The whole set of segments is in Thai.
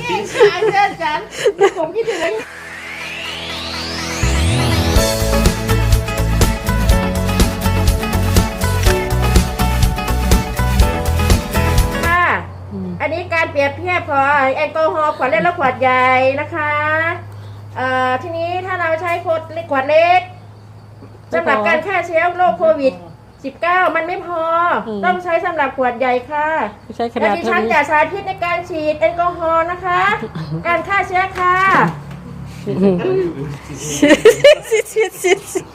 นี่ชายเพื่อฉันผมคิดถึงค่ะ อันนี้การเปรียบเทียบของแอลกอฮอล์ขวดเล็กและขวดใหญ่นะคะเอ่อทีนี้ถ้าเราใช้ขวดเล็กขวดเล็กสำหรับการฆ่าเชื้อโรคโควิด 19มันไม่พออม ต้องใช้สำหรับขวดใหญ่ค่ะใช้ขและนาดดิเท่าฉันนี้จะสาธิตในการฉีดแอลกอฮอล์นะคะ การฆ่าเชื้อค่ะ ชิดชิดชิดชิด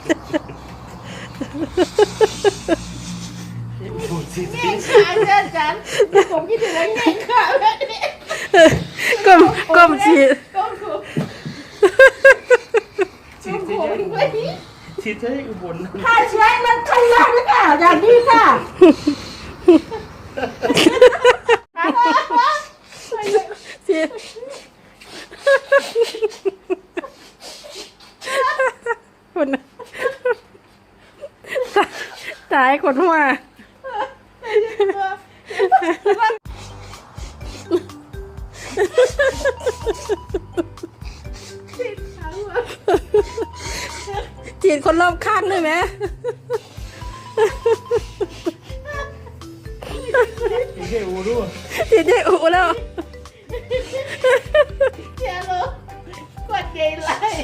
ดูสินี่ชายเพื่อนฉันผมคิดถึงนี่ค่ะแบบนี้ก้มก้มฉีด ก้มถูก ฉีด ผ เย ม อะ ไม่ดี ๆ ฉีดให้อุบลฆ่าเชื้อมันทำงานหรือเปล่าอย่างนี้ค่ะฉีดคนน่ะตายตายคนหัว ฉีดคนรอบข้างเลยไหมฉีดให้อูด้วยฉีดได้อุแล้วเชียร์ลูกกดใหญ่เลย